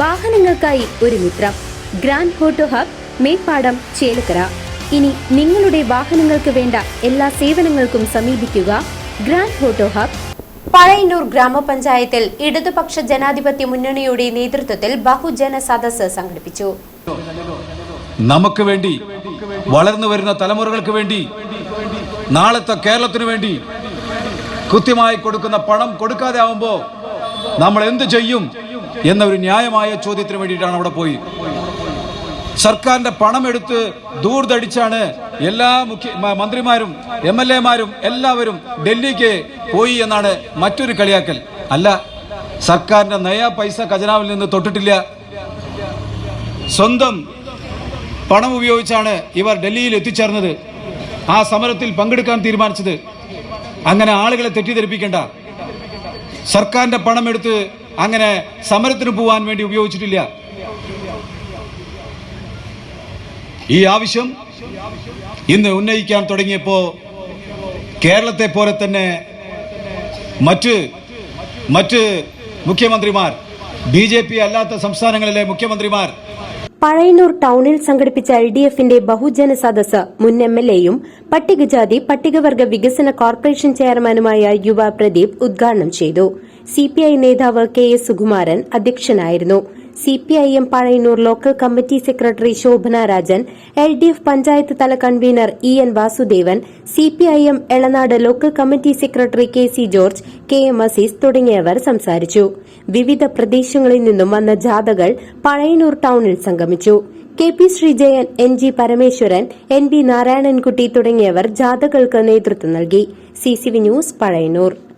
വാഹനങ്ങൾക്കായി ഒരു മിത്രം. Grand photo hub Meppadam Chelakkara. ഇനി നിങ്ങളുടെ വാഹനങ്ങൾക്ക് വേണ്ട എല്ലാ സേവനങ്ങൾക്കും സമീപിക്കുക ഗ്രാൻഡ് ഫോട്ടോ ഹബ്. പഴയന്നൂർ ഗ്രാമപഞ്ചായത്തിൽ ഇടതുപക്ഷ ജനാധിപത്യ മുന്നണിയുടെ നേതൃത്വത്തിൽ ബഹുജന സദസ്സ് സംഘടിപ്പിച്ചു. നമുക്ക് വേണ്ടി വളർന്നു വരുന്ന തലമുറകൾക്ക് വേണ്ടി നാളത്തെ കേരളത്തിന് വേണ്ടി കൃത്യമായി കൊടുക്കുന്ന പണം കൊടുക്കാതെ ആവുമ്പോൾ നമ്മൾ എന്ത് ചെയ്യും? എന്ന ഒരു ന്യായമായ ചോദ്യത്തിന് വേണ്ടിയിട്ടാണ് അവിടെ പോയി. സർക്കാരിന്റെ പണം എടുത്ത് ദൂർതടിച്ചാണ് എല്ലാ മുഖ്യ മന്ത്രിമാരും എം എൽ എമാരും എല്ലാവരും ഡൽഹിക്ക് പോയി എന്നാണ് മറ്റൊരു കളിയാക്കൽ. അല്ല സർക്കാരിന്റെ നയ പൈസ ഖജനാവിൽ നിന്ന് തൊട്ടിട്ടില്ല. സ്വന്തം പണം ഉപയോഗിച്ചാണ് ഇവർ ഡൽഹിയിൽ എത്തിച്ചേർന്നത്. ആ സമരത്തിൽ പങ്കെടുക്കാൻ തീരുമാനിച്ചത്. അങ്ങനെ ആളുകളെ തെറ്റിദ്ധരിപ്പിക്കേണ്ട. സർക്കാരിന്റെ പണം എടുത്ത് അങ്ങനെ സമരത്തിന് പോവാൻ വേണ്ടി ഉപയോഗിച്ചിട്ടില്ല. ഈ ആവശ്യം ഇന്ന് ഉന്നയിക്കാൻ തുടങ്ങിയപ്പോൾ കേരളത്തെ പോലെ തന്നെ മറ്റ് മറ്റ് മുഖ്യമന്ത്രിമാർ ബി ജെ പി അല്ലാത്ത സംസ്ഥാനങ്ങളിലെ മുഖ്യമന്ത്രിമാർ പഴയന്നൂർ ടൌണിൽ സംഘടിപ്പിച്ച എൽ ഡി എഫിന്റെ ബഹുജന സദസ് മുൻ എം എൽ എയും പട്ടികജാതി പട്ടികവർഗ വികസന കോർപ്പറേഷൻ ചെയർമാനുമായ യുവ പ്രദീപ് ഉദ്ഘാടനം ചെയ്തു. സിപിഐ നേതാവ് കെ എസ് സുകുമാരൻ അധ്യക്ഷനായിരുന്നു. C P I M Pazhayannur local committee secretary Shobhana Rajan L D F panchayat തല convener E N Vasudevan C P I M Elanad local committee secretary K C George K M Aziz തുടങ്ങിയവർ സംസാരിച്ചു. വിവിധ പ്രദേശങ്ങളിൽ നിന്നും വന്ന ജാഥകൾ പഴയന്നൂർ ടൌണിൽ സംഗമിച്ചു. K P Sreejayan N G Parameswaran N B Narayanankutty തുടങ്ങിയവർ ജാഥകൾക്ക് നേതൃത്വം നൽകി. C C V news Pazhayannur.